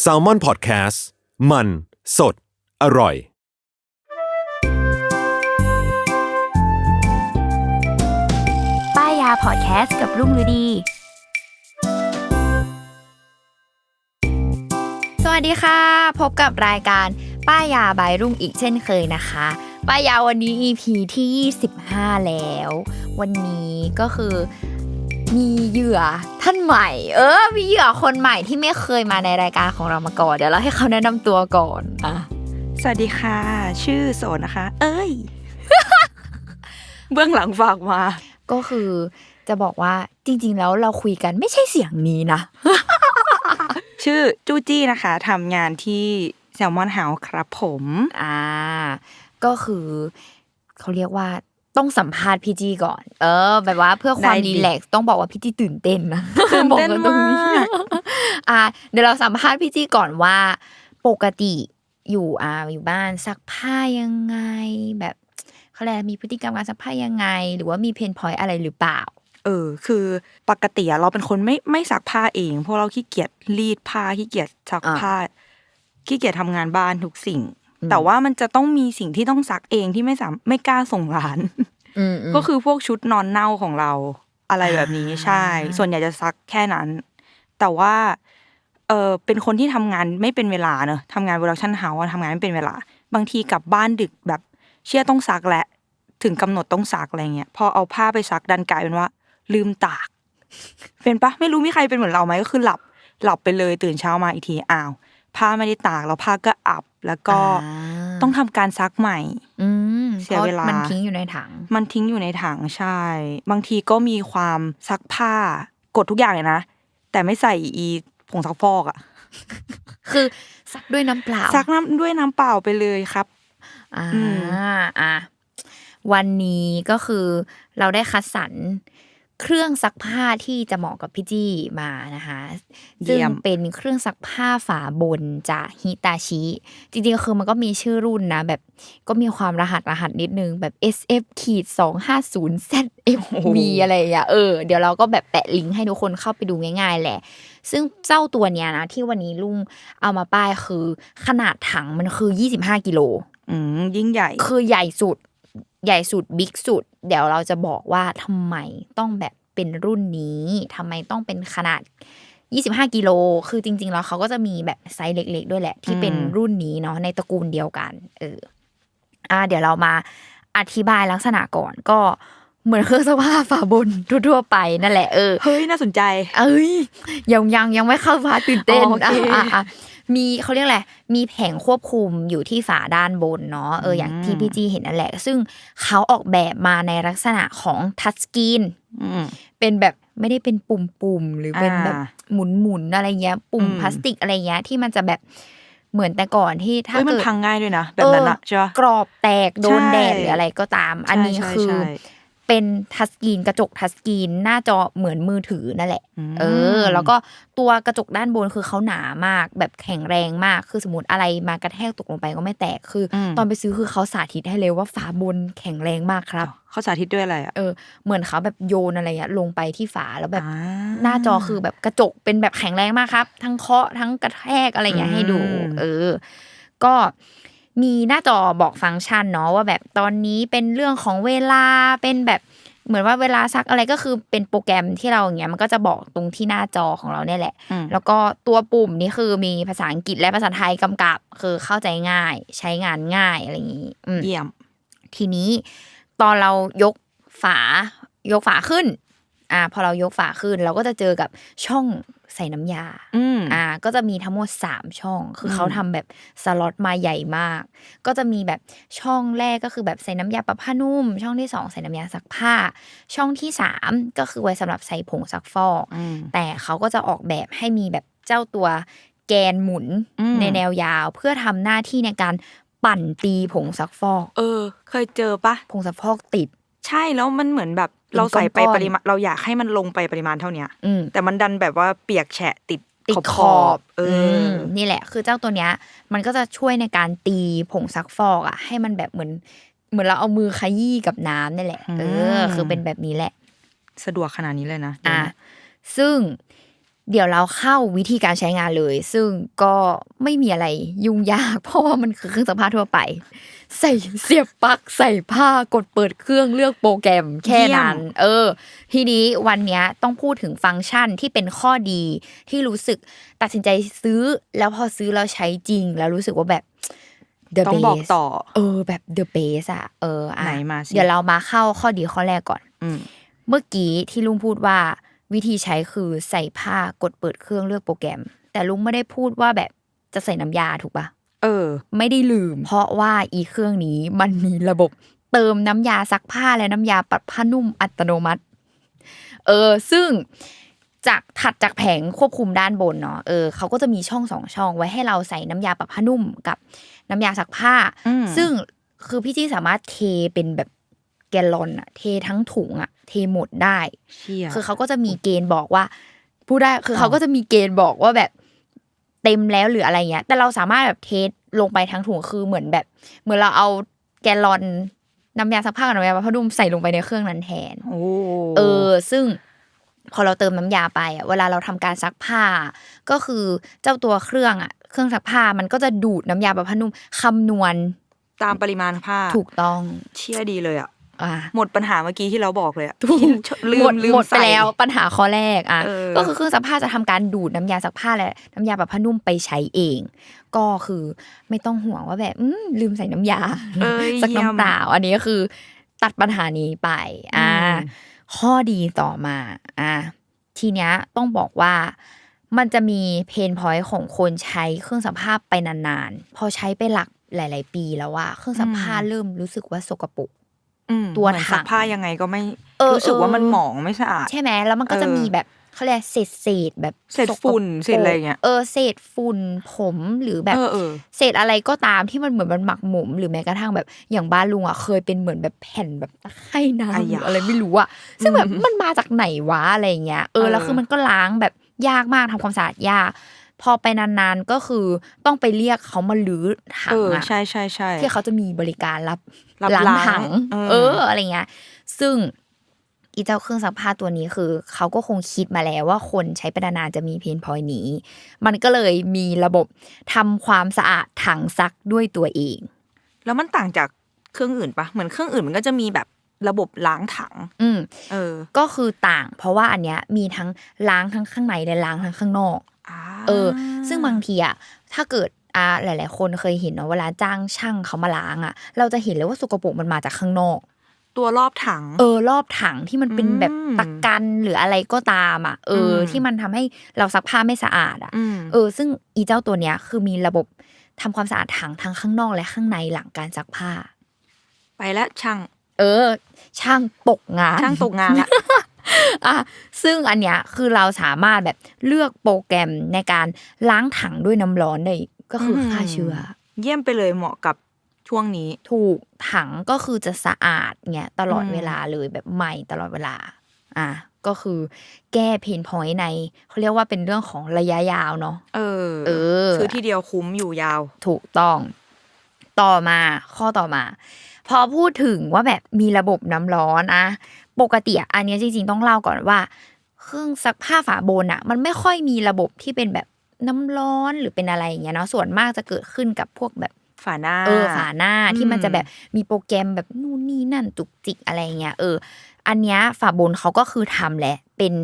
แซลมอนพอดแคสต์มัน สด อร่อย ป้ายยาพอดแคสต์กับรุ่งฤดี สวัสดีค่ะ พบกับรายการป้ายยาบายรุ่งอีกเช่นเคยนะคะป้ายยาวันนี้ EP ที่ 25 แล้ว วันนี้ก็คือ มีเหยื่อท่านใหม่ เออ มีเหยื่อคนใหม่ที่ไม่เคยมาในรายการของเรามาก่อน เดี๋ยวเราให้เขาแนะนำตัวก่อนอะสวัสดีค่ะ ชื่อโสนนะคะ เอ้ย เบื้องหลังฝากมา ก็คือจะบอกว่าจริง ๆ แล้วเราคุยกันไม่ใช่เสียงนี้นะ ชื่อจูจี้นะคะทำงานที่แซลมอนเฮาส์ครับผม อ่า ก็คือเขาเรียกว่า ต้องสัมภาษณ์พี่จีก่อน เออ แบบว่าเพื่อความได้ดิรีแลกซ์ต้องบอกว่าพี่จีตื่นเต้นนะตื่นเต้นบอกกัตรงมากอ่าเดี๋ยวเราสัมภาษณ์พี่จีก่อนว่า ปกติอยู่อ่าอยู่บ้านซักผ้ายังไง แบบเขาเรียกอะไรมีพฤติกรรมการซักผ้ายังไง หรือว่ามีเพนพอยต์อะไรหรือเปล่า เออ คือปกติอะเราเป็นคนไม่ไม่ซักผ้าเอง เพราะเราขี้เกียจรีดผ้าขี้เกียจซักอ่าผ้าขี้เกียจทำงานบ้านทุกสิ่งอืม แต่ว่ามันจะต้องมีสิ่งที่ต้องซักเองที่ไม่สามไม่กล้าส่งร้านอืมมก็คือพวกชุดนอนเน่าของเรา อะไรแบบนี้อ่าใช่ ส่วนใหญ่จะซักแค่นั้น แต่ว่า เออเป็นคนที่ทำงานไม่เป็นเวลาเนอะทำงานโปรดักชันเฮาส์ทำงานไม่เป็นเวลา บางทีกลับบ้านดึกแบบ เชื่อต้องซักแหละ ถึงกำหนดต้องซักอะไรเงี้ยพอเอาผ้าไปซักดันกลายเป็นว่า ลืมตาก เป็นปะไม่รู้มีใครเป็นเหมือนเราไหมก็คือหลับ หลับไปเลยตื่นเช้ามาอีกทีอ้าว ผ้าไม่ได้ตากแล้วผ้าก็อับ แล้วก็อ่าต้องทำการซักใหม่อืมเสียเวลาพระมันทิ้งอยู่ในถัง มันทิ้งอยู่ในถังใช่ บางทีก็มีความซักผ้ากดทุกอย่างเลยนะ แต่ไม่ใส่อีผงซักฟอกอะคือซักด้วยน้ำเปล่า ซักน้ำด้วยน้ำเปล่าไปเลยครับอ่าอืมอะวันนี้ก็คือเราได้คัดสรร เครื่องซักผ้าที่จะเหมาะกับพี่จี้มานะคะซึ่งเป็นเครื่องซักผ้าฝาบนจากฮิตาชิจริงๆก็คือมันก็มีชื่อรุ่นนะ แบบก็มีความรหัสรหัสนิดนึงแบบ SF ขีดสองห้าศูนย์ ZFV อะไรอย่างเงี้ยเออเดี๋ยวเราก็แบบแปะลิงก์ให้ทุกคนเข้าไปดูง่าย ๆ แหละ ซึ่งเจ้าตัวเนี้ยนะ ที่วันนี้ลุงเอามาป้ายคือขนาดถังมันคือ25กิโลอืมยิ่งใหญ่ คือใหญ่สุด ใหญ่สุดบิ๊กสุด เดี๋ยวเราจะบอกว่าทำไมต้องแบบเป็นรุ่นนี้ทำไมต้องเป็นขนาด 25 กิโล คือจริง ๆ แล้วเขาก็จะมีแบบไซส์เล็ก ๆ ด้วยแหละ ที่เป็นอืมรุ่นนี้เนาะในตระกูลเดียวกัน เออ อ่า เดี๋ยวเรามาอธิบายลักษณะก่อนก็เหมือนเครื่องซักผ้าฝาบนทั่วๆไปนั่นแหละเออเฮ้ยน่าสนใจ เอ้ยยังยังยังไม่เข้าฟ้าตื่นเต้นอ๋อโอเคอะอะอะ มีเขาเรียกอะไรมีแผงควบคุมอยู่ที่ฝาด้านบนเนาะเอออย่างที่พี่จีเห็นนั่นแหละ ซึ่งเขาออกแบบมาในลักษณะของทัชสกรีนอืมเป็นแบบไม่ได้เป็นปุ่มๆหรือเป็นแบบอ่าหมุนๆอะไรเงี้ย ปุ่มอืมพลาสติกอะไรเงี้ยที่มันจะแบบเหมือนแต่ก่อนที่ถ้าเฮ้ยมันเกิดพังง่ายด้วยนะแบบนั้นอะเออใช่ปะกรอบแตกโดนใช่แดดหรืออะไรก็ตาม อันนี้ใช่คือใช่ เป็นทัชสกรีนกระจกทัชสกรีนหน้าจอเหมือนมือถือนั่นแหละอืมเออ แล้วก็ตัวกระจกด้านบนคือเขาหนามากแบบแข็งแรงมากคือสมมติอะไรมากระแทกตกลงไปก็ไม่แตกคืออมตอนไปซื้อคือเขาสาธิตให้เลยว่าฝาบนแข็งแรงมากครับเขาสาธิตด้วยอะไรอะเออเหมือนเขาแบบโยนอะไรอะลงไปที่ฝาแล้วแบบอ่าหน้าจอคือแบบกระจกเป็นแบบแข็งแรงมากครับ ทั้งเคาะทั้งกระแทกอะไรอย่างเงี้ยให้ดูอืมเออ ก็ มีหน้าจอบอกฟังก์ชันเนาะว่าแบบตอนนี้เป็นเรื่องของเวลาเป็นแบบเหมือนว่าเวลาซักอะไรก็คือเป็นโปรแกรมที่เราอย่างเงี้ยมันก็จะบอกตรงที่หน้าจอของเราเนี่ยแหละอืมแล้วก็ตัวปุ่มนี่คือมีภาษาอังกฤษและภาษาไทยกำกับ คือเข้าใจง่าย ใช้งานง่ายอะไรอย่างงี้อืมเยี่ยม ทีนี้ตอนเรายกฝายกฝาขึ้น อ่าพอเรายกฝาขึ้น เราก็จะเจอกับช่องใส่น้ำยาอืมอ่า ก็จะมีทั้งหมดสามช่อง คืออมเขาทำแบบสล็อตมาใหญ่มาก ก็จะมีแบบช่องแรกก็คือแบบใส่น้ำยาปรับผ้านุ่ม ช่องที่สองใส่น้ำยาซักผ้า ช่องที่สามก็คือไว้สำหรับใส่ผงซักฟอกอืมแต่เขาก็จะออกแบบให้มีแบบเจ้าตัวแกนหมุนอืมในแนวยาว เพื่อทำหน้าที่ในการปั่นตีผงซักฟอก เออ เคยเจอปะผงซักฟอกติด ใช่แล้วมันเหมือนแบบเป็นเราใส่ไปก้อนๆปริมาณเราอยากให้มันลงไปปริมาณเท่าเนี้ยอืมแต่มันดันแบบว่าเปียกแฉะติดติดขอบขขออบบเอออมนี่แหละ คือเจ้าตัวเนี้ย มันก็จะช่วยในการตีผงซักฟอกอะ ให้มันแบบเหมือน เหมือนเราเอามือขยี้กับน้ำนี่แหละ เออ คือเป็นแบบนี้แหละ สะดวกขนาดนี้เลยนะอะซึ่ง เดี๋ยวเราเข้าวิธีการใช้งานเลย ซึ่งก็ไม่มีอะไรยุ่งยาก เพราะว่ามันคือเครื่องซักผ้าทั่วไป ใส่เสียบปลั๊กใส่ผ้ากดเปิดเครื่องเลือกโปรแกรมแค่นั้น เออ ทีนี้วันเนี้ยต้องพูดถึงฟังก์ชันที่เป็นข้อดีที่รู้สึกตัดสินใจซื้อ แล้วพอซื้อแล้วใช้จริง แล้วรู้สึกว่าแบบ the ต้องบอก best ต่อ เออ แบบ the base อะเอออะไหนมาสิเดี๋ยวเรามาเข้าข้อดีข้อแรกก่อนอืมเมื่อกี้ที่ลุงพูดว่า วิธีใช้คือใส่ผ้ากดเปิดเครื่องเลือกโปรแกรม แต่ลุงไม่ได้พูดว่าแบบจะใส่น้ำยาถูกปะเออ ไม่ได้ลืม เพราะว่าอีเครื่องนี้มันมีระบบเติมน้ำยาซักผ้าและน้ำยาปรับผ้านุ่มอัตโนมัติ เออ ซึ่งจากถัดจากแผงควบคุมด้านบนเนาะเออเขาก็จะมีช่องสองช่องไว้ให้เราใส่น้ำยาปรับผ้านุ่มกับน้ำยาซักผ้าอืมซึ่งคือพี่จี้สามารถเทเป็นแบบ แกลลอนอะเททั้งถุงอะเทหมดได้เชี่ยคือเขาก็จะมีเกณฑ์บอกว่าพูดได้คืออ๋อเขาก็จะมีเกณฑ์บอกว่าแบบเต็มแล้วหรืออะไรเงี้ย แต่เราสามารถแบบเทสลงไปทั้งถุงคือเหมือนแบบ เหมือนเราเอาแกลลอนน้ำยาซักผ้ากับน้ำยาผ้านุ่มใส่ลงไปในเครื่องนั้นแทนโอ้เออ ซึ่งพอเราเติมน้ำยาไปอะเวลาเราทำการซักผ้า ก็คือเจ้าตัวเครื่องอะ เครื่องซักผ้ามันก็จะดูดน้ำยาแบบผ้านุ่มคำนวณตามปริมาณผ้าถูกต้องเชี่ยดีเลยอะอะ หมดปัญหาเมื่อกี้ที่เราบอกเลยอะถูกที่ลืหมมดลืมหมดไปใส่แล้วปัญหาข้อแรกอะเออก็คือเครื่องซักผ้าจะทำการดูดน้ำยาซักผ้าและน้ำยาแบบผ้านุ่มไปใช้เอง ก็คือไม่ต้องห่วงว่าแบบอืมลืมใส่น้ำยาเอ้ยสักเยี่ยมน้ำเปล่าอันนี้ก็คือ ตัดปัญหานี้ไป อ่าอืมข้อดีต่อมาอ่าทีเนี้ยต้องบอกว่ามันจะมีเพนพอยต์ของคนใช้เครื่องซักผ้าไปนานๆ พอใช้ไปหลักหลาย ๆ ปีแล้วว่าเครื่องซักผ้าเริ่มรู้สึกว่าสกปรกอืม ตัวเหมือนถัซังกผ้ายังไงก็ไม่เออรู้สึกว่ามันเออหมองไม่สะอาด ใช่ไหมแล้วมันก็จะเออมีแบบเขาเรียกเศษเศษๆแบบเศษฝุ่นสกปกเศษอะไรเงี้ยเออเศษฝุ่นผมหรือแบบเออเออเศษอะไรก็ตามที่มันเหมือนมันหมักหมม หรือแม้กระทั่งแบบอย่างบ้านลุงอะเคยเป็นเหมือนแบบแผ่นแบบตะไคร่น้ำอะหรืยะออะไรไม่รู้อะซึ่งแบบอืมมันมาจากไหนวะอะไรอย่างเงี้ยเออเออแล้วคือมันก็ล้างแบบยากมากทำความสะอาดยาก พอไปนานๆก็คือต้องไปเรียกเขามาลื้อถัเองออะใช่ใช่ใช่ที่เขาจะมีบริการรับรับล้างล้างถังเออเอออะไรเงี้ย ซึ่งอีเจ้าเครื่องซักผ้าตัวนี้คือ เขาก็คงคิดมาแล้วว่าคนใช้ไปนานๆจะมีเพนพอยนี้ มันก็เลยมีระบบทำความสะอาดถังซักด้วยตัวเอง แล้วมันต่างจากเครื่องอื่นปะเหมือนเครื่องอื่นมันก็จะมีแบบระบบล้างถัง อืมเออ ก็คือต่าง เพราะว่าอันเนี้ยมีทั้งล้างทั้งข้างในและล้างทั้งข้างนอกอ่า เออ ซึ่งบางทีอะถ้าเกิดอ่าหลาย ๆ คนเคยเห็นเนาะเวลาจ้างช่างเขามาล้างอะเราจะเห็นเลยว่าสกปรกมันมาจากข้างนอก ตัวรอบถัง เออ รอบถังที่มันเป็นแบบอืมตะกันหรืออะไรก็ตามอะ เอออมที่มันทำให้เราซักผ้าไม่สะอาดอะอืมเออ ซึ่งอีเจ้าตัวเนี้ยคือมีระบบทำความสะอาดถังทั้งข้างนอกและข้างในหลังการซักผ้า ไปแล้วช่าง เออ ช่างตกงาน ช่างตกงานละ อะซึ่งอันเนี้ยคือเราสามารถแบบเลือกโปรแกรมในการล้างถังด้วยน้ำร้อนได้ก็คืออมฆ่าเชื้อ เยี่ยมไปเลยเหมาะกับช่วงนี้ ถูกถังก็คือจะสะอาดเงี้ยตลอดอืมเวลาเลยแบบใหม่ตลอดเวลา อะก็คือแก้เพนพอยต์ใน เขาเรียกว่าเป็นเรื่องของระยะยาวเนาะเออ เออซื้อทีเดียวคุ้มอยู่ยาว ถูกต้อง ต่อมาข้อต่อมา พอพูดถึงว่าแบบมีระบบน้ำร้อนอะ ปกติอะอันเนี้ยจริงๆต้องเล่าก่อนว่า เครื่องซักผ้าฝาบนอะมันไม่ค่อยมีระบบที่เป็นแบบน้ำร้อนหรือเป็นอะไรอย่างเงี้ยเนาะส่วนมากจะเกิดขึ้นกับพวกแบบฝาหน้าเออฝาหน้าที่มันอืมจะแบบมีโปรแกรมแบบนู่นนี่นั่นจุกจิกอะไรเงี้ยเออ อันเนี้ยฝาบนเขาก็คือทำแหละเป็น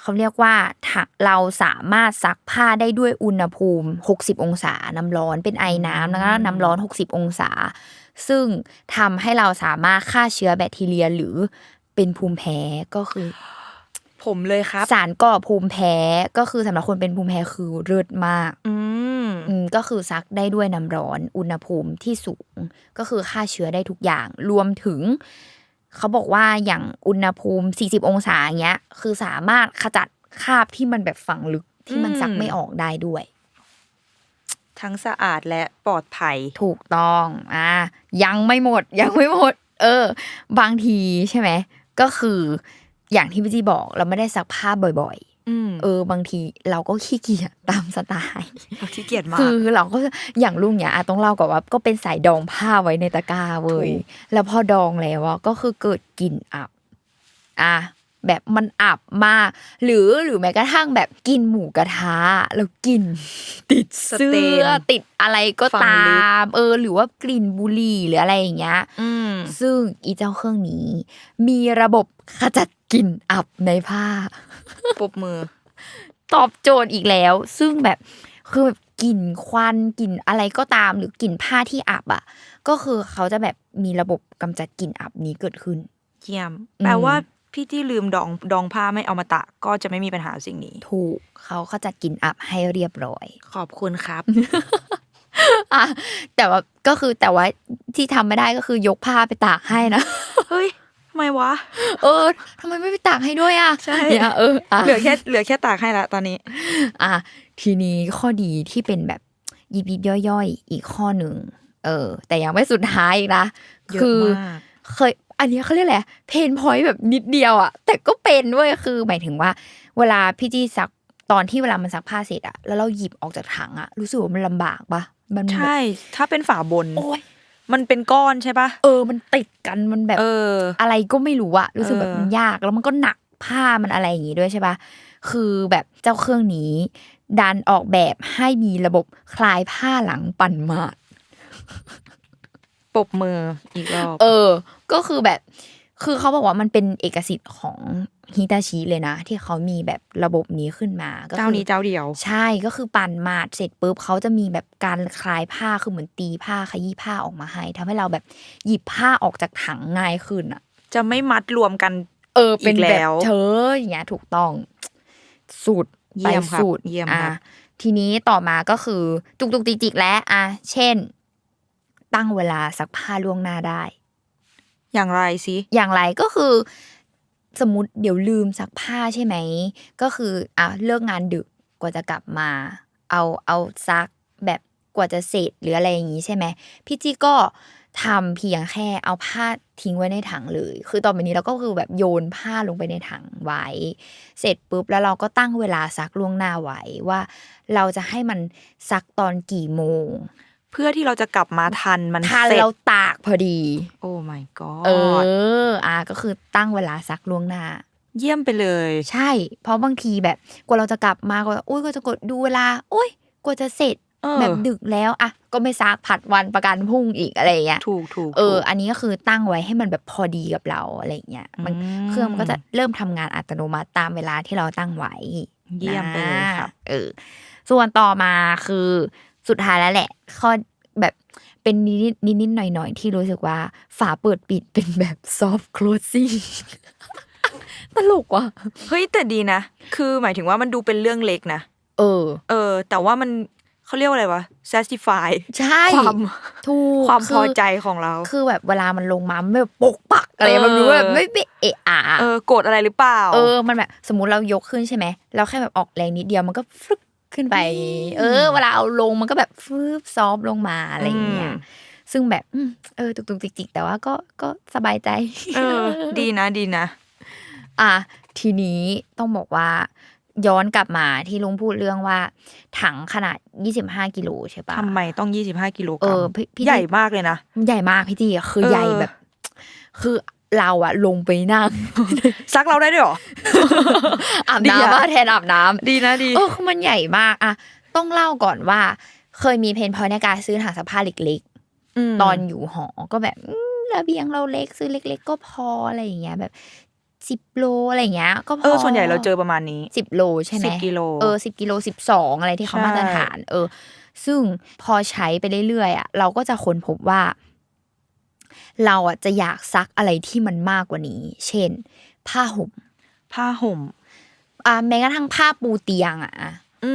เขาเรียกว่าถ้าเราสามารถซักผ้าได้ด้วยอุณหภูมิ 60 องศา น้ำร้อนเป็นไอน้ำแล้วก็น้ำร้อน 60 องศา ซึ่งทำให้เราสามารถฆ่าเชื้อแบคทีเรียหรือ เป็นภูมิแพ้ก็คือ ผมเลยครับ สารก่อภูมิแพ้ก็คือสำหรับคนเป็นภูมิแพ้คือเลิศมากอืมอืมก็คือซักได้ด้วยน้ำร้อน อุณหภูมิที่สูง ก็คือฆ่าเชื้อได้ทุกอย่าง รวมถึง เขาบอกว่าอย่างอุณหภูมิ 40 องศาอย่างเงี้ย คือสามารถขจัดคราบที่มันแบบฝังลึกที่มันอืมซักไม่ออกได้ด้วย ทั้งสะอาดและปลอดภัยถูกต้อง อ่า ยังไม่หมดยังไม่หมด เออ บางทีใช่ไหม ก็คืออย่างที่พี่จีบอกเราไม่ได้ซักผ้าบ่อยอืมๆเออบางทีเราก็ขี้เกียจตามสไตล์เราขี้เกียจมากคือเราก็อย่างลุงเนี่ยอะต้องเล่าก่อนว่าก็เป็นสายดองผ้าไว้ในตะกร้าเว้ยถูกแล้วพอดองแล้วอะก็คือเกิดกลิ่นอับ อะ แบบมันอับมาก หรือหรือแม้กระทั่งแบบกินหมูกระทะแล้วกลิน ติดเสื้สเตอนติดอะไรก็ฝังตาลึกมเออ หรือว่ากลิ่นบุหรี่หรืออะไรอย่างเงี้ยอืมซึ่งอีเจ้าเครื่องนี้ มีระบบขจัดกลิ่นอับในผ้าปรบมือ ตอบโจทย์อีกแล้ว ซึ่งแบบคือแบบกลิ่นควันกลิ่นอะไรก็ตามหรือกลิ่นผ้าที่อับอะ ก็คือเขาจะแบบมีระบบกำจัดกลิ่นอับนี้เกิดขึ้น เยี่ยมอืมแปลว่า พี่ที่ลืมดองดองผ้าไม่เอามาตะ ก็จะไม่มีปัญหาสิ่งนี้ ถูกเขาขจัดกลิ่นอับให้เรียบร้อย ขอบคุณครับ อะแต่ว่าก็คือแต่ว่าที่ทำไม่ได้ก็คือยกผ้าไปตากให้นะ เฮ้ยทำไมวะ เออทำไมไม่ไปตากให้ด้วยอะใช่ เนี่ยเอออะ เหลือแค่เหลือแค่ตากให้ละตอนนี้ อะทีนี้ข้อดีที่เป็นแบบยิบยิบย่อยๆ อีกข้อหนึ่งเออ แต่ยังไม่สุดท้ายอีกนะ เยอะคือมาก เคย อันนี้เขาเรียกอะไรเพนพอยต์แบบนิดเดียวอะแต่ก็เป็นด้วยคือหมายถึงว่า เวลาพี่จี้ซักตอนที่เวลามันซักผ้าเสร็จอะแล้วเราหยิบออกจากถังอะรู้สึกว่ามันลำบากปะมันแบบใช่ ถ้าเป็นฝาบนโอ้ยมันเป็นก้อนใช่ปะเออ มันติดกันมันแบบเออ อะไรก็ไม่รู้อะรู้สึกแบบเออมันยากแล้วมันก็หนักผ้ามันอะไรอย่างงี้ด้วยใช่ปะคือแบบเจ้าเครื่องนี้ ดันออกแบบให้มีระบบคลายผ้าหลังปั่นมาด ปรบมืออีกรอบ เออ ก็คือแบบ คือเขาบอกว่ามันเป็นเอกสิทธิ์ของฮิตาชิเลยนะ ที่เขามีแบบระบบนี้ขึ้นมาก็คือเจ้านี้เจ้าเดียว ใช่ก็คือปั่นมาดเสร็จปุ๊บเขาจะมีแบบการคลายผ้าคือเหมือนตีผ้าขยี้ผ้าออกมาให้ทำให้เราแบบหยิบผ้าออกจากถังง่ายขึ้นอะจะไม่มัดรวมกัน เออ เป็นอีกแบแล้บวเธออย่างเงี้ยถูกต้องสูตรเยี่ไปยมครับสูตรเยี่ยมอะครับทีนี้ต่อมาก็คือจุกจุกจิกจิกแล้วอะเช่น ตั้งเวลาซักผ้าล่วงหน้าได้ อย่างไรสิอย่างไรก็คือ สมมติเดี๋ยวลืมซักผ้าใช่ไหม ก็คืออะเลิกงานดึกกว่าจะกลับมา เอาเอาซักแบบกว่าจะเสร็จหรืออะไรอย่างนี้ใช่ไหมพี่จี้ก็ทำเพียงแค่เอาผ้าทิ้งไว้ในถังเลย คือตอนนี้เราก็คือแบบโยนผ้าลงไปในถังไว้ เสร็จปุ๊บแล้วเราก็ตั้งเวลาซักล่วงหน้าไว้ว่า เราจะให้มันซักตอนกี่โมง เพื่อที่เราจะกลับมาทันมันทันเสร็จเราตากพอดี โอ้ my god เอออะก็คือตั้งเวลาซักล่วงหน้า เยี่ยมไปเลย ใช่ เพราะบางทีแบบกว่าเราจะกลับมาก็อุ้ยก็จะกดดูเวลาอุ้ยกว่าจะเสร็จเออแบบดึกแล้วอะก็ไม่ซักผัดวันประกันพรุ่งอีกอะไรอย่างเงี้ยถูกถูกเออถูกอันนี้ก็คือตั้งไว้ให้มันแบบพอดีกับเราอะไรอย่างเงี้ยมันอืมเครื่องมันก็จะเริ่มทำงานอัตโนมัติตามเวลาที่เราตั้งไว้เยี่ยมไปเลยครับนะเออส่วนต่อมาคือ สุดท้ายแล้วแหละ ข้อแบบเป็นนิดนิดนิดๆหน่อยหน่อยๆที่รู้สึกว่า ฝาเปิดปิดเป็นแบบ soft closing ตลกว่ะเฮ้ยแต่ดีนะ คือหมายถึงว่ามันดูเป็นเรื่องเล็กนะ เออ เออ แต่ว่ามันเขาเรียกว่าอะไรวะ satisfy ใช่ความถูกความคืพอใจของเรา คือแบบเวลามันลงมามันแบบปกปักอะไรเออมันดูแบบไม่ไปเอะอะเออโกรธอะไรหรือเปล่า เออ มันแบบสมมุติเรายกขึ้นใช่ไหมเราแค่แบบออกแรงนิดเดียวมันก็ฟึก ขึ้นไป เออ เวลาเอาลงมันก็แบบฟึบซอฟต์ลงมาอะไรอย่างเงี้ยอืมซึ่งแบบอืมเออตุกตุกจิกจิกแต่ว่าก็ก็สบายใจเออดีนะดีนะ อะทีนี้ต้องบอกว่า ย้อนกลับมาที่ลุงพูดเรื่องว่า ถังขนาด 25กิโลใช่ปะทำไมต้องยี่สิบห้ากิโลกเอรัมอพี่พี่ใหญ่มากเลยนะมันใหญ่มากพี่จีอะคือเออใหญ่แบบ คือ เราอะลงไปนั่ง ซักเราได้ด้วยเหรอ อาบดีอะน้ำว่าแทนอาบน้ำดีนะดีเออคือมันใหญ่มากอะต้องเล่าก่อนว่า เคยมีเพนพอยในการซื้อถังซักผ้าเล็กมๆตอนอยู่หอก็แบบอืมระเบียงเราเล็กซื้อเล็ก ๆ ก็พออะไรอย่างเงี้ยแบบสิบโลอะไรอย่างเงี้ยก็พอเออส่วนใหญ่เราเจอประมาณนี้สิบโลใช่ไหม10กิโลเออสิบกิโลสิบสองอะไรที่เขาใช่มาตรฐาน เออ ซึ่งพอใช้ไปเรื่อยๆอะเราก็จะค้นพบว่า เราอะจะอยากซักอะไรที่มันมากกว่านี้ เช่น ผ้าห่ม ผ้าห่มอ่าแม้กระทั่งผ้าปูเตียงอะ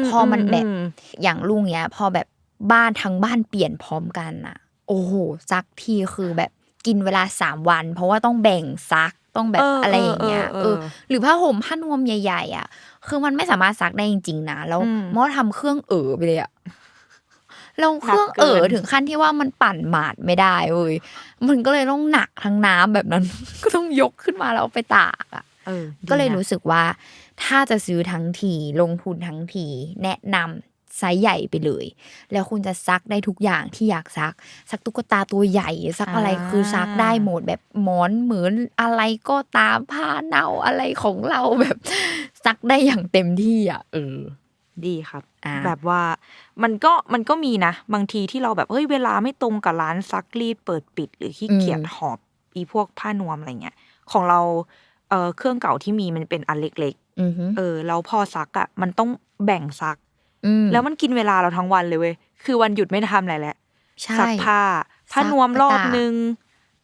พอมันแบบมอย่างลุงเนี้ย พอแบบบ้านทั้งบ้านเปลี่ยนพร้อมกันอะ โอ้โหซักทีคือแบบกินเวลาสามวัน เพราะว่าต้องแบ่งซักต้องแบบเออออะไรอย่างเงี้ยเออเอเอออ หรือผ้าห่มผ้านวมใหญ่ ๆ อะ คือมันไม่สามารถซักได้จริงๆนะแล้วอืมมอทำเครื่องเอ๋อไปเลยอะ เราเครื่องเอ๋อหนักเกินถึงขั้นที่ว่ามันปั่นหมาดไม่ได้เว้ยมันก็เลยต้องหนักทั้งน้ำแบบนั้น ก็ต้องยกขึ้นมาแล้วเอาไปตากอะเออก็เลยดีนะรู้สึกว่า ถ้าจะซื้อทั้งทีลงทุนทั้งทีแนะนำไซส์ใหญ่ไปเลย แล้วคุณจะซักได้ทุกอย่างที่อยากซัก ซักตุ๊กตาตัวใหญ่ ซักอะไรอ่าคือซักได้หมดแบบหมอนเหมือนอะไรก็ตามผ้าเน่าอะไรของเราแบบ ซักได้อย่างเต็มที่อะเออ ดีครับ อ่า แบบว่ามันก็มันก็มีนะ บางทีที่เราแบบเฮ้ยเวลาไม่ตรงกับร้านซักรีดเปิดปิด หรือขี้เกียจหอบอีพวกผ้านวมอะไรเงี้ยของเราเออเครื่องเก่าที่มีมันเป็นอันเล็ก อือฮึๆเออแล้วพอซักอะมันต้องแบ่งซัก อืมแล้วมันกินเวลาเราทั้งวันเลยเว้ยคือวันหยุดไม่ทำอะไรแล้ว ใช่ ซักผ้าผ้านวมซักรอบตากนึง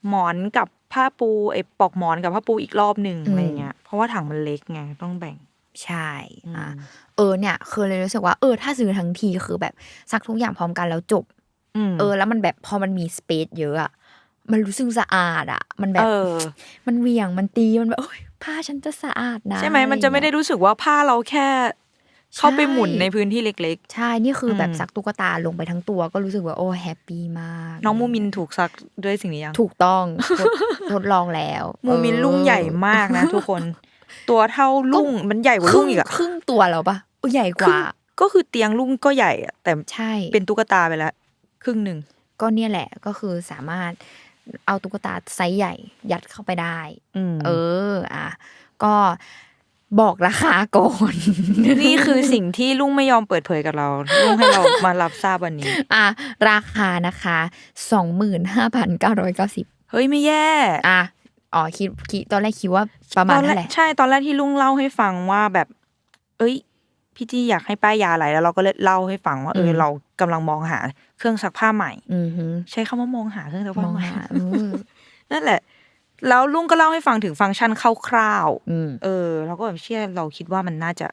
หมอนกับผ้าปูไอ้ปลอกหมอนกับผ้าปูอีกรอบหนึ่งอืม อะไรเงี้ยเพราะว่าถังมันเล็กไงต้องแบ่ง ใช่อะอืม เออเนี่ยคือเลยรู้สึกว่าเออถ้าซื้อทั้งทีคือแบบซักทุกอย่างพร้อมกันแล้วจบมเออ แล้วมันแบบพอมันมีสเปซเยอะอะมันรู้สึกสะอาดอะมันแบบเออมันเหวี่ยงมันตีมันแบบโอ้ยผ้าฉันจะสะอาดนะใช่ไหมมันจะไม่ได้อรเงี้ยรู้สึกว่าผ้าเราแค่ เข้าไปหมุนในพื้นที่เล็กใช่นี่คือแบบอืมซักตุ๊กตาลงไปทั้งตัวก็รู้สึกว่าโอ้แฮปปี้มากๆน้องมูมินถูกซักด้วยสิ่งนี้ยังถูกต้องทดทดลองแล้ว มูมินเออลุงใหญ่มากนะทุกคน ตัวเท่าลุงมันใหญ่กว่าคลุรึ่งงอีกอะครึ่งตัวแล้วปะเออใหญ่กว่า ก็คือเตียงลุงก็ใหญ่อะแต่ใช่เป็นตุ๊กตาไปแล้วครึ่งหนึ่งก็เนี่ยแหละก็คือสามารถเอาตุ๊กตาไซส์ใหญ่ยัดเข้าไปได้อืมเออ อะก็บอกราคาก่อนนี่คือสิ่งที่ลุงไม่ยอมเปิดเผยกับเราลุงให้เรามารับทราบวันนี้ อะราคานะคะสองหมื่นห้าพันเก้าร้อยเก้าสิบเฮ้ยไม่แย่ อะ อ๋อคิดคิดตอนแรกคิดว่าประมาณตอนแรเท่ากไหร่ใช่ตอนแรกที่ลุงเล่าให้ฟังว่าแบบ เอ้ย พี่จี้อยากให้ป้ายยาอะไรแล้ว เราก็เลยเล่าให้ฟังว่าเออเรากำลังมองหาเครื่องซักผ้าใหม่ อือหือใช้คำว่ามองหาเครื่องซักมผ้าองใหม่หาอืมนั่นแหละ แล้วลุงก็เล่าให้ฟังถึงฟังก์ชันคร่าวอืมๆเออเราก็แบบเชื่อเราคิดว่ามันน่าจะ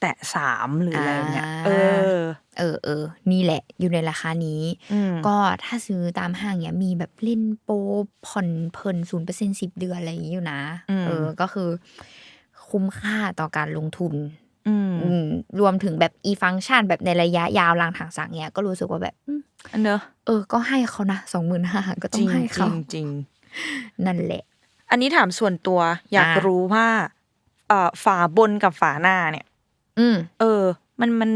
แตะสามหรืออะไรเนี่ยอ่าเออ เออเออนี่แหละ อยู่ในราคานี้อืมก็ถ้าซื้อตามห้างเนี้ยมีแบบเล่นโปรผ่อนเพลินศูนย์เปอร์เซ็นสิบเดือนอะไรอย่างนี้อยู่นะอืมเออ ก็คือ คุ้มค่าต่อการลงทุนอืมอืมรวมถึงแบบอีฟังก์ชันแบบในระยะยาวรางทางสังเนี้ยก็รู้สึกว่าแบบอืมอันเนอะเออ ก็ให้เขานะสองหมื่นห้าก็ต้จอริงงให้จริเขางจริงนั่นแหละ อันนี้ถามส่วนตัว อยากอ่ารู้ว่า เอ่อฝาบนกับฝาหน้าเนี่ย อืม เออ มันมัน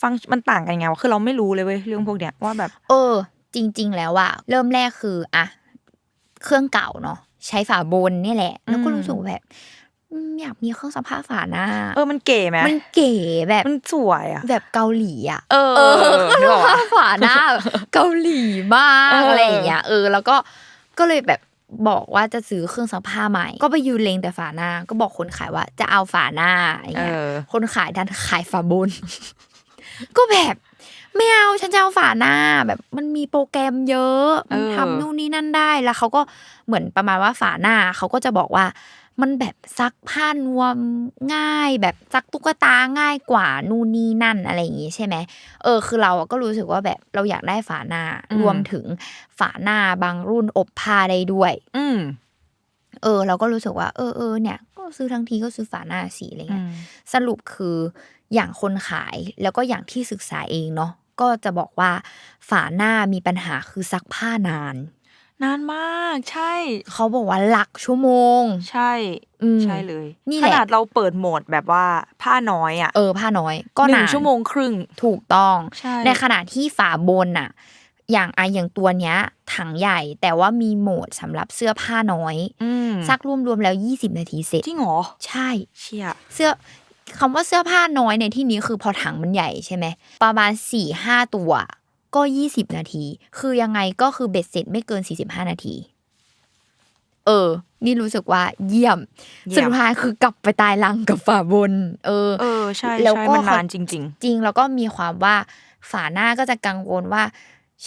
ฟังมันต่างกันยังไงวะคือเราไม่รู้เลยเว้ยเรื่องพวกเนี้ยว่าแบบ เออ จริง ๆ แล้วอะเริ่มแรกคืออะเครื่องเก่าเนาะใช้ฝาบนเนี่ยแหละ แล้วก็อืมรู้สึกว่าแบบอืมอยากมีเครื่องซักผ้าฝาหน้า เออมันเก๋ไหมมันเก๋แบบมันสวยอะแบบเกาหลีอะเออเออนึกออกปะฝาหน้าแบบเกาหลีมากเออออะไรอย่างเงี้ยเออ แล้วก็ก็เลยแบบบอกว่าจะซื้อเครื่องซักผ้าใหม่ ก็ไปยืนเลงแต่ฝาหน้า ก็บอกคนขายว่าจะเอาฝาหน้าอย่างเอเงี้ยอคนขายดันขายฝาบน ก็แบบไม่เอาฉันจะเอาฝาหน้าแบบมันมีโปรแกรมเยอะมันเออทำนู่นนี่นั่นได้แล้วเขาก็เหมือนประมาณว่าฝาหน้าเขาก็จะบอกว่า มันแบบซักผ้านวมง่าย แบบซักตุ๊กตาง่ายกว่านู่นนี่นั่นอะไรอย่างงี้ใช่ไหมเออ คือเราอะก็รู้สึกว่าแบบเราอยากได้ฝาหน้าอืมรวมถึงฝาหน้าบางรุ่นอบผ้าได้ด้วย อืมเออ เราก็รู้สึกว่า เออเออเนี่ย ก็ซื้อทั้งทีก็ซื้อฝาหน้าสีอะไรอืเงี้ยมสรุปคืออย่างคนขายแล้วก็อย่างที่ศึกษาเองเนาะก็จะบอกว่าฝาหน้ามีปัญหาคือซักผ้านาน นานมากใช่ เขาบอกว่าหลักชั่วโมง ใช่อืมใช่เลยนี่แหขละนาดเราเปิดโหมดแบบว่าผ้าน้อยอะเออผ้าน้อย ก็หนึ่นางนชั่วโมงครึ่งถูกต้องใช่ในขณะที่ฝาบนน่ะ อย่างไอะอย่างตัวเนี้ย ถังใหญ่แต่ว่ามีโหมดสำหรับเสื้อผ้าน้อย อืมซักรวมๆแล้ว 20 นาทีเสร็จ จริงเหรอใช่ เชี่ยเสื้อคำว่าเสื้อผ้าน้อยในที่นี้คือพอถังมันใหญ่ใช่ไหม ประมาณสี่ห้าตัว ก็ยี่สิบนาที คือยังไงก็คือเบ็ดเสร็จไม่เกินสี่สิบห้านาที เออ นี่รู้สึกว่าเยี่ยมเยี่ยมสุดท้ายคือกลับไปตายรังกับฝาบน เออ เออใช่แล้วใช่ก็ มันนานจริง จริงแล้วก็มีความว่าฝาหน้าก็จะกังวลว่า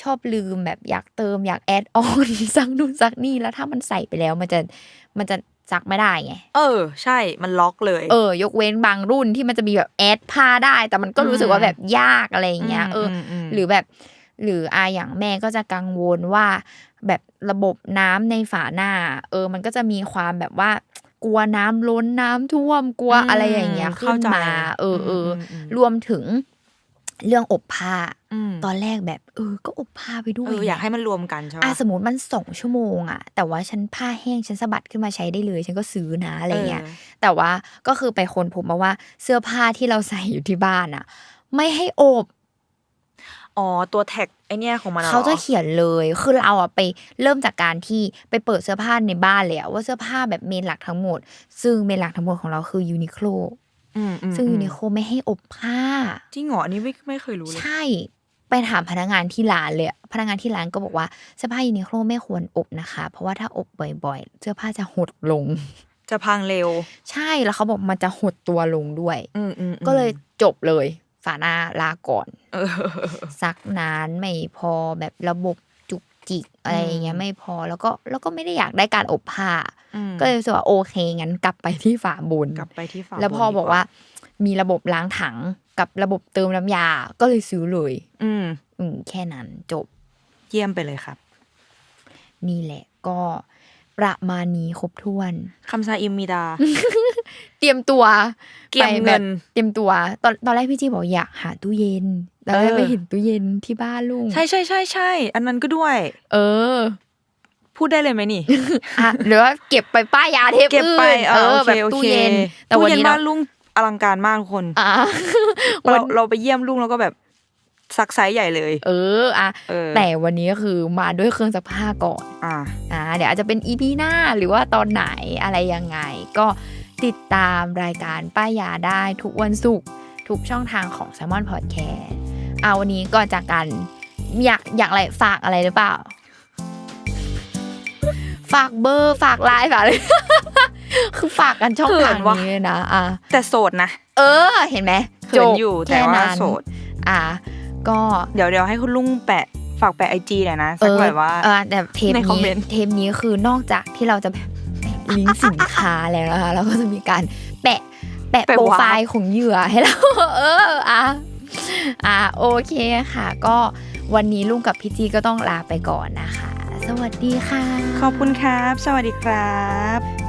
ชอบลืมแบบอยากเติมอยากแอดออนซักนู่นซักนี่แล้วถ้ามันใส่ไปแล้วมันจะมันจะซักไม่ได้ไงๆเออ ใช่ มันล็อกเลย เออ ยกเว้นบางรุ่นที่มันจะมีแบบแอดผ้าได้ แต่มันก็รู้สึกว่าแบบยากอะไรอย่างเงี้ย เอออมหรือแบบ หรืออาอย่างแม่ก็จะกังวลว่า แบบระบบน้ำในฝาหน้า เออ มันก็จะมีความแบบว่า กลัวน้ำล้นน้ำท่วมกลัวอืมอะไรอย่างเงี้ยขึ้เข้านใจมา เออเอออมอืมรวมถึง เรื่องอบผ้าอืมตอนแรกแบบเออ ก็อบผ้าไปด้วยเอออยากให้มันรวมกันใช่อะปะสมมติมันสองชั่วโมงอะแต่ว่าฉันผ้าแห้งฉันสะบัดขึ้นมาใช้ได้เลย ฉันก็ซื้อนะอะไรเงี้ยแต่ว่าก็คือไปคนพบมาว่าเสื้อผ้าที่เราใส่อยู่ที่บ้านอะไม่ให้อบอ๋อตัวแท็กไอเนี้ยของมันหรอเขาจะเขียนเลยคือเราอะไปเริ่มจากการที่ไปเปิดเสื้อผ้าในบ้านเลยอะว่าเสื้อผ้าแบบเมนหลักทั้งหมด ซึ่งเมนหลักทั้งหมดของเราคือยูนิโคล อืมอืมซึ่งอืมยูนิโคลไม่ให้อบผ้า จริงเหรออันนี้ไม่ไม่เคยรู้เลย ใช่ ไปถามพนักงานที่ร้านเลยอะพนักงานที่ร้านก็บอกว่าเสื้อผ้ายูนิโคลไม่ควรอบนะคะ เพราะว่าถ้าอบบ่อยๆ เสื้อผ้าจะหดลง จะพังเร็ว ใช่แล้วเขาบอกมันจะหดตัวลงด้วย อืมอืมอืมก็เลยจบเลยฝาหน้าลาก่อน เออซักนานไม่พอแบบระบบ จุกจิกอะไรอย่างเงี้ยไม่พอแล้วก็แล้วก็ไม่ได้อยากได้การอบผ้าอืมก็เลยรู้สึกว่าโอเคงั้นกลับไปที่ฝาบนกลับไปที่ฝาแล้วพอบนดีบอกว่า มีระบบล้างถังกับระบบเติมน้ำยาก็เลยซื้อเลย อืมอืมแค่นั้นจบ เยี่ยมไปเลยครับ นี่แหละก็ประมาณนี้ครบถ้วนคำซาอิมมีดา เตรียมตัวเตรียมไปเงิแบบนเตรียมตัว ตอนตอนแรกพี่จีบอกอยากหาตู้เย็น แล้วเออ ไปเห็นตู้เย็นที่บ้านลุงใช่ใช่ใช่ใช่อันนั้นก็ด้วย เออพูดได้เลยไหมนี่ อะหรือว่าเก็บไปป้ายยาเทปเก็บไปอื่นเอเอออโอแบเคบโอตู้เคเย็น แต่ตู้วันเย็นนี้บ้าเรานลุงอลังการมากทุกคนอะเราเราไปเยี่ยมลุงแล้วก็แบบซักไซส์ใหญ่เลย เอออะเออแต่วันนี้ก็คือมาด้วยเครื่องซักผ้าก่อน อ่า อ่าเดี๋ยวอาจจะเป็นอีพีหน้าหรือว่าตอนไหนอะไรยังไง ก็ติดตามรายการป้ายยาได้ทุกวันศุกร์ทุกช่องทางของ s ซ l m o n Podcast เอาวันนี้ก่อนจากกัน อยากอยากอะไรฝากอะไรหรือเปล่า ฝากเบอร์ฝากไลน์ฝากอะไรคือฝากกันช่องเขิทางนว่ะนี้เลยนะอะแต่โสดนะเออ เห็นไหมเขินอยู่แต่ว่าค่นั้นโสด อะก็เดี๋ยวเดี๋ยวให้คุณลุงแปะฝากแปะไอจีหน่อยนะเอสักอแบบว่าเออแต่เทปในคอมนี้เมนต์เทปนี้คือนอกจากที่เราจะแบบแปะลิงก์สินค้าแล้วนะคะเราก็จะมีการแปะแปะแปะโปรวาร์ปไฟล์ของเหยื่อให้เราเอออะ อะโอเคค่ะ ก็วันนี้ลุงกับพี่จีก็ต้องลาไปก่อนนะคะ สวัสดีค่ะ ขอบคุณครับ สวัสดีครับ